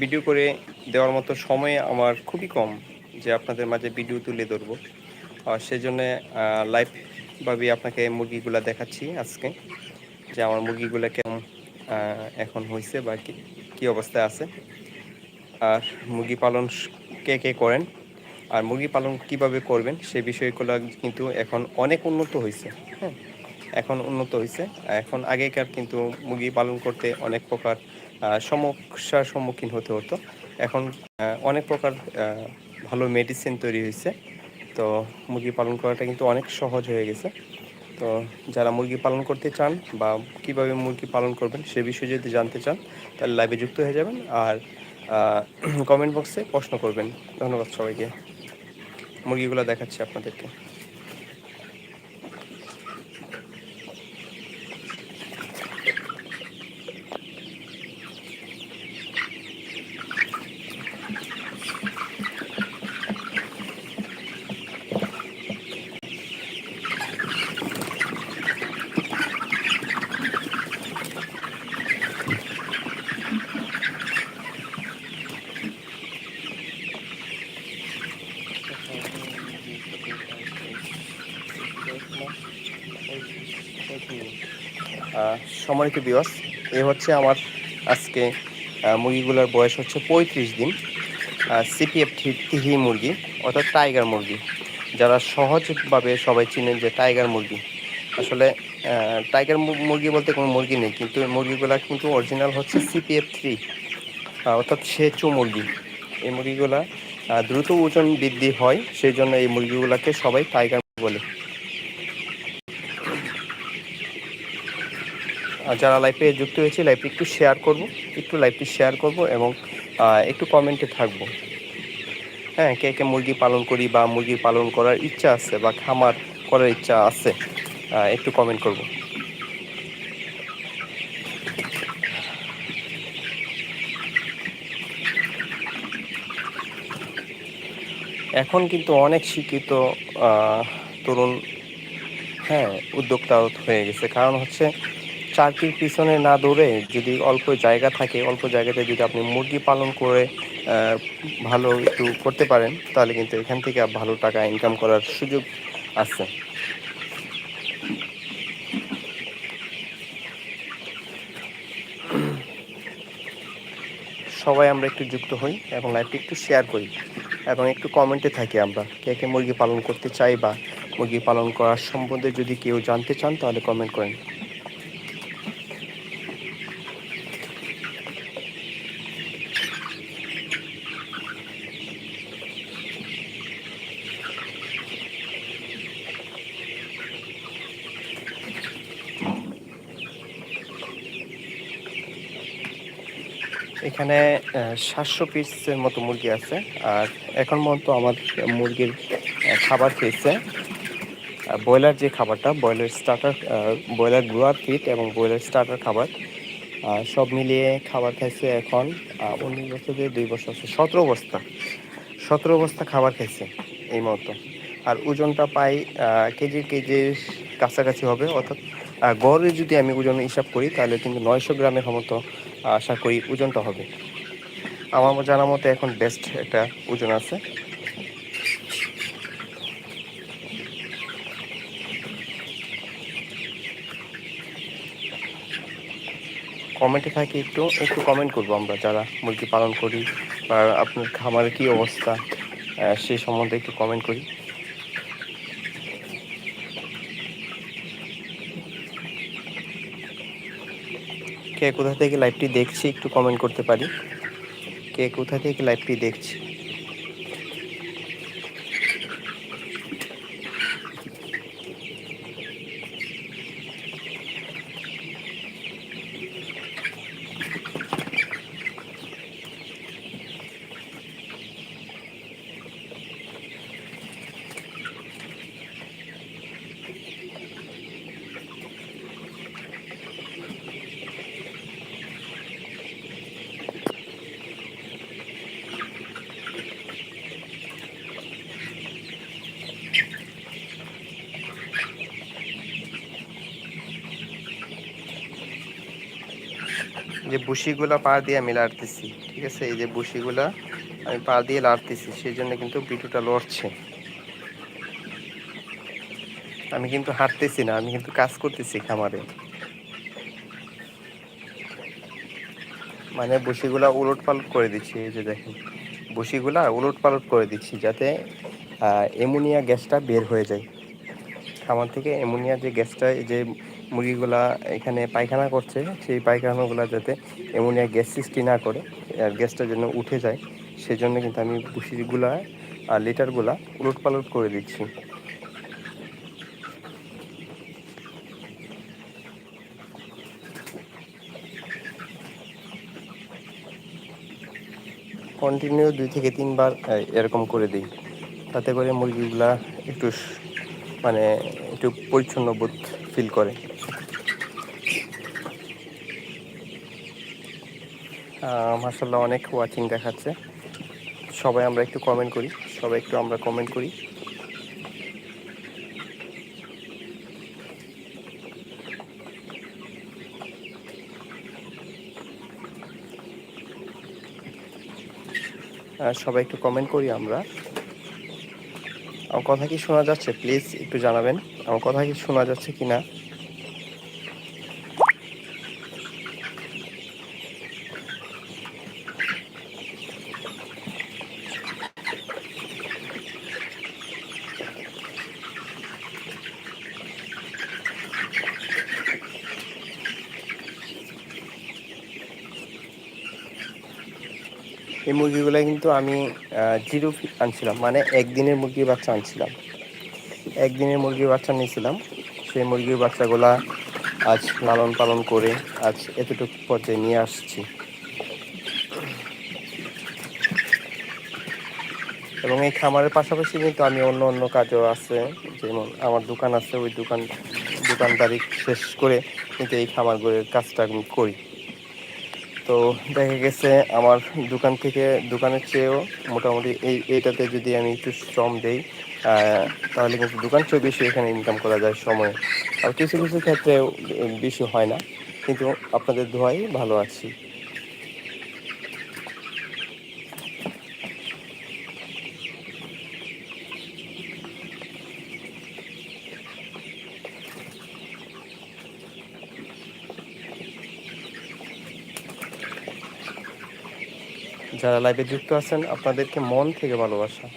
Video করে দেওয়ার মতো সময় আমার খুবই কম যে আপনাদের মাঝে ভিডিও তুলে ধরবো। আর সেজন্য লাইভভাবে আপনাকে মুরগিগুলো দেখাচ্ছি আজকে, যে আমার মুরগিগুলো কেমন এখন হয়েছে বা কী অবস্থায় আছে। আর মুরগি পালন কে কে করেন, আর মুরগি পালন কীভাবে করবেন, সে বিষয়গুলো কিন্তু এখন অনেক উন্নত হয়েছে হ্যাঁ এখন উন্নত হয়েছে এখন আগেকার কিন্তু মুরগি পালন করতে অনেক প্রকার সমস্যার সম্মুখীন হতে হতো। এখন অনেক প্রকার ভালো মেডিসিন তৈরি হয়েছে। তো মুরগি পালন করাটা কিন্তু অনেক সহজ হয়ে গেছে। তো যারা মুরগি পালন করতে চান বা কীভাবে মুরগি পালন করবেন সে বিষয়ে যদি জানতে চান, তাহলে লাইভে যুক্ত হয়ে যাবেন। আর কমেন্ট বক্সে প্রশ্ন করবেন। ধন্যবাদ সবাইকে। মুরগিগুলো দেখাচ্ছি আপনাদেরকে। সম্মানিত বিয়স এ হচ্ছে আমার আজকে মুরগিগুলোর বয়স হচ্ছে পঁয়ত্রিশ দিন। সিপিএফ তিহি মুরগি, অর্থাৎ টাইগার মুরগি। যারা সহজভাবে সবাই চিনেন যে টাইগার মুরগি। আসলে টাইগার মুরগি বলতে কোনো মুরগি নেই, কিন্তু মুরগিগুলো কিন্তু অরিজিনাল হচ্ছে সিপিএফ থ্রি। অর্থাৎ সেচু মুরগি। এই মুরগিগুলা দ্রুত ওজন বৃদ্ধি হয়, সেই জন্য এই মুরগিগুলোকে সবাই টাইগার বলে। যারা লাইফে যুক্ত হয়েছে লাইফটি একটু শেয়ার করব, একটু লাইফটি শেয়ার করব এবং একটু কমেন্টে থাকব। হ্যাঁ কে কে মুরগি পালন করি বা মুরগি পালন করার ইচ্ছা আছে বা খামার করার ইচ্ছা আছে একটু কমেন্ট করব। এখন কিন্তু অনেক শিক্ষিত তরুণ হ্যাঁ উদ্যোক্তা হয়ে গেছে। কারণ হচ্ছে চাকরির পিছনে না দৌড়ে যদি অল্প জায়গা থাকে, অল্প জায়গাতে যদি আপনি মুরগি পালন করে ভালো একটু করতে পারেন, তাহলে কিন্তু এখান থেকে ভালো টাকা ইনকাম করার সুযোগ আছে। সবাই আমরা একটু যুক্ত হই এবং লাইভটি একটু শেয়ার করি এবং একটু কমেন্টে থাকি আমরা, কে কে মুরগি পালন করতে চাই বা মুরগি পালন করার সম্বন্ধে যদি কেউ জানতে চান, তাহলে কমেন্ট করেন। এখানে সাতশো পিসের মতো মুরগি আছে। আর এখন পর্যন্ত আমার মুরগির খাবার খেয়েছে। ব্রয়লার যে খাবারটা, broiler starter broiler grower feed এবং ব্রয়লার স্টার্টার খাবার সব মিলিয়ে খাবার খাইছে এখন উনিশ বছর দিয়ে দুই বছর আছে, সতেরো বস্তা। সতেরো বস্তা খাবার খাইছে এই মতো আর ওজনটা পাই কেজি, কেজির কাছাকাছি হবে, অর্থাৎ গড়ে যদি আমি ওজন হিসাব করি, তাহলে কিন্তু নয়শো গ্রামের মতো আশা করি ওজনটা হবে। আমার জানা মতে এখন বেস্ট একটা ওজন আছে। কমেন্টে থাকি একটু একটু কমেন্ট করব আমরা, যারা মুরগি পালন করি বা আপনার খামারের কী অবস্থা সেই সম্বন্ধে একটু কমেন্ট করি। কে কোথা থেকে লাইভটি দেখছি একটু কমেন্ট করতে পারি। কে কোথা থেকে লাইভটি দেখছি? যে বুশিগুলা পা দিয়ে আমি লাড়তেছি, ঠিক আছে? এই যে বুশিগুলা আমি পা দিয়ে লাড়তেছি সেই জন্য কিন্তু বিটুটা লড়ছে। আমি কিন্তু হাঁটতেছি না, আমি কিন্তু কাজ করতেছি খামারে। মানে বসিগুলা উলট পালট করে দিচ্ছি, এই যে দেখেন। বসিগুলা উলট পালট করে দিচ্ছি যাতে অ্যামোনিয়া গ্যাসটা বের হয়ে যায়। খামার থেকে অ্যামোনিয়া যে গ্যাসটা যে মুরগিগুলা এখানে পায়খানা করছে, সেই পায়খানাগুলো যাতে অ্যামোনিয়া গ্যাস সৃষ্টি না করে আর গ্যাসটা যেন উঠে যায়, সেজন্য কিন্তু আমি বসিগুলা আর লিটারগুলা উলট পালট করে দিচ্ছি। কন্টিনিউ দুই থেকে তিনবার এরকম করে দিই। তাতে করে মুরগিগুলা একটু মানে একটু পরিচ্ছন্ন বোধ ফিল করে। মার্শাল্লাহ অনেক ওয়াচিং দেখাচ্ছে। সবাই আমরা একটু কমেন্ট করি, সবাই একটু আমরা কমেন্ট করি। সবাই একটু কমেন্ট করি আমরা। কথা কি শোনা যাচ্ছে? প্লিজ একটু জানাবেন। আমার কথা কি শোনা যাচ্ছে কি না এই মুরগিগুলো কিন্তু আমি জিরো আনছিলাম। মানে একদিনের মুরগির বাচ্চা আনছিলাম। একদিনের মুরগির বাচ্চা নিয়েছিলাম। সেই মুরগির বাচ্চাগুলা আজ লালন পালন করে আজ এতটুকু পর্যায়ে নিয়ে আসছি। এবং এই খামারের পাশাপাশি কিন্তু আমি অন্য অন্য কাজও আছে, যেমন আমার দোকান আছে, ওই দোকান দোকানদারি শেষ করে কিন্তু এই খামারগুলোর কাজটা আমি করি। তো দেখা গেছে আমার দোকান থেকে দোকানের চেয়েও মোটামুটি এই, এইটাতে যদি আমি একটু শ্রম দেই তাহলে কিন্তু দোকান চেয়েও বেশি এখানে ইনকাম করা যায় সময়ে। আর কিছু কিছু ক্ষেত্রে বেশি হয় না। কিন্তু আপনাদের দোয়াই ভালো আছি। যারা লাইভে যুক্ত আছেন, আপনাদেরকে মন থেকে ভালোবাসা।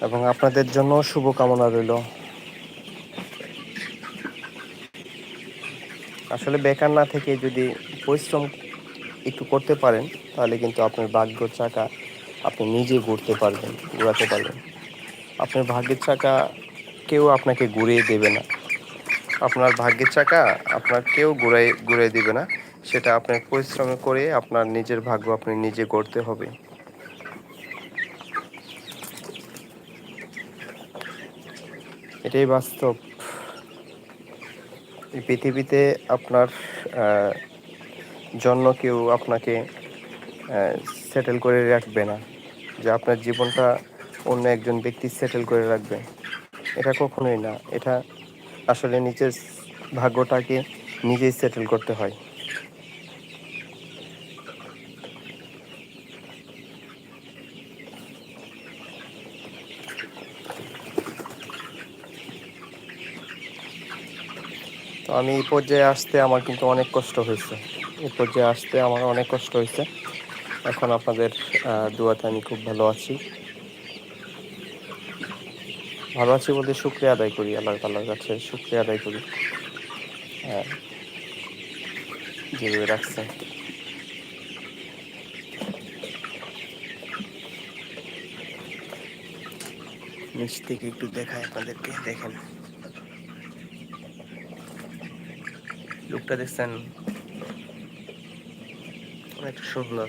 এবং আপনাদের জন্য শুভকামনা রইল। আসলে বেকার না থেকে যদি পরিশ্রম একটু করতে পারেন, তাহলে কিন্তু আপনার ভাগ্য চাকা আপনি নিজে ঘুরতে পারবেন, ঘোরাতে পারবেন। আপনার ভাগ্যের চাকা কেউ আপনাকে ঘুরিয়ে দেবে না। আপনার ভাগ্যের চাকা আপনার কেউ ঘুরাই ঘুরিয়ে দেবে না। সেটা আপনার পরিশ্রম করে আপনার নিজের ভাগ্য আপনি নিজে গড়তে হবে। এটাই বাস্তব। এই পৃথিবীতে আপনার জন্য কেউ আপনাকে সেটেল করে রাখবে না। যে আপনার জীবনটা অন্য একজন ব্যক্তি সেটেল করে রাখবে। এটা কখনোই না। এটা আসলে নিজের ভাগ্যটাকে নিজেই সেটেল করতে হয়। আমি এই পর্যায়ে আসতে আমার কিন্তু অনেক কষ্ট হয়েছে। এই পর্যায়ে আসতে আমার অনেক কষ্ট হয়েছে। এখন আপনাদের দুয়াতে আমি খুব ভালো আছি। ভালো আছি বলতে শুক্রিয়া আদায় করি আল্লাহ তাল্লার কাছে শুক্রিয়া আদায় করি। হ্যাঁ রাখছেন নিচ থেকে একটু দেখায় আপনাদেরকে, দেখেন। লুকটা দেখছেন? অনেক সুন্দর।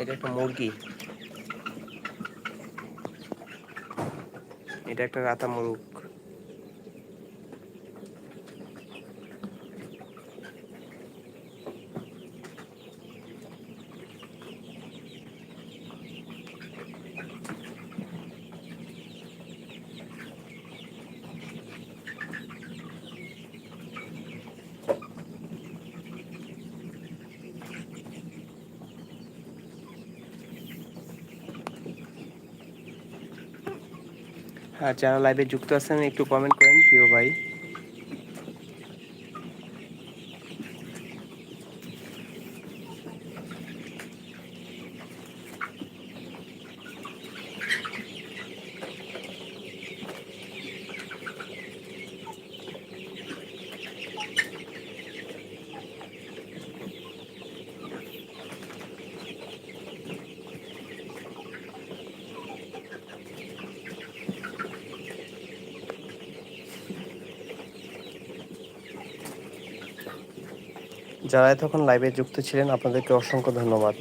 এটা একটা মুরগি। এটা একটা রাতা মুরগ। আর যারা লাইভে যুক্ত আছেন একটু কমেন্ট করেন প্রিয় ভাই। যারা এতক্ষণ লাইভে যুক্ত ছিলেন আপনাদেরকে অসংখ্য ধন্যবাদ।